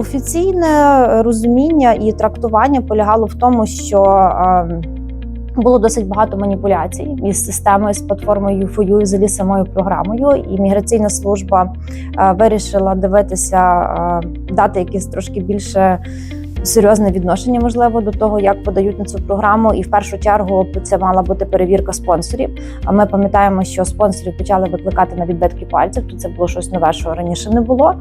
Офіційне розуміння і трактування полягало в тому, що е, було досить багато маніпуляцій із системою, з платформою ЮФОЮ взагалі самою програмою. І міграційна служба е, вирішила дивитися, е, дати якесь трошки більше. Серйозне відношення можливо до того, як подають на цю програму, і в першу чергу це мала бути перевірка спонсорів. А ми пам'ятаємо, що спонсорів почали викликати на відбитки пальців. То це було щось нове, що раніше не було.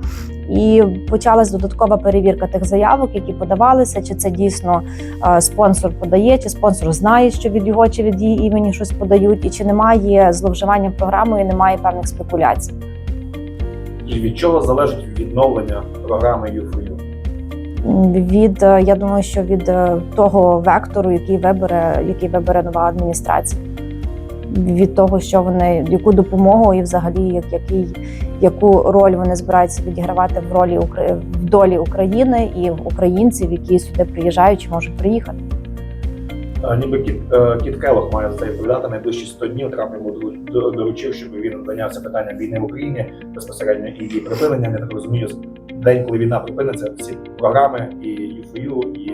І почалась додаткова перевірка тих заявок, які подавалися, чи це дійсно е, спонсор подає, чи спонсор знає, що від його чи від її імені щось подають, і чи немає зловживання програмою, немає певних спекуляцій. І від чого залежить відновлення програми ЮФОЮ? Від е, я думаю, що від е, того вектору, який вибере, який вибере нова адміністрація, від того, що вони яку допомогу і взагалі як який яку роль вони збираються відігравати в ролі в долі України і в українців, які сюди приїжджають чи можуть приїхати. Е, Ніби кіт, е, кіт Келох має за це відповідати найближчі 100 днів. Трамп йому доручив, щоб він зайнявся питанням війни в Україні безпосередньо і її припинення. Я так розумію, день, коли війна припиниться, всі програми і UFU, і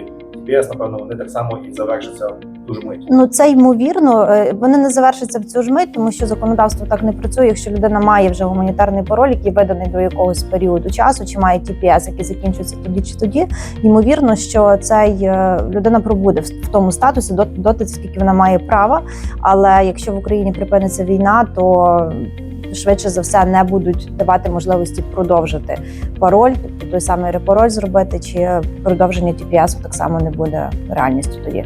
ТПС, напевно, вони так само і завершаться дуже мить. Ну це ймовірно. Е, Вони не завершаться в цю ж мить, тому що законодавство так не працює. Якщо людина має вже гуманітарний пароль, який виданий до якогось періоду часу, чи має TPS, який закінчується тоді чи тоді, ймовірно, що цей е, людина пробуде в в тому статусі дот- доти, скільки вона має права. Але якщо в Україні припиниться війна, то швидше за все не будуть давати можливості продовжити пароль, тобто той самий репароль зробити, чи продовження TPS так само не буде реальністю тоді.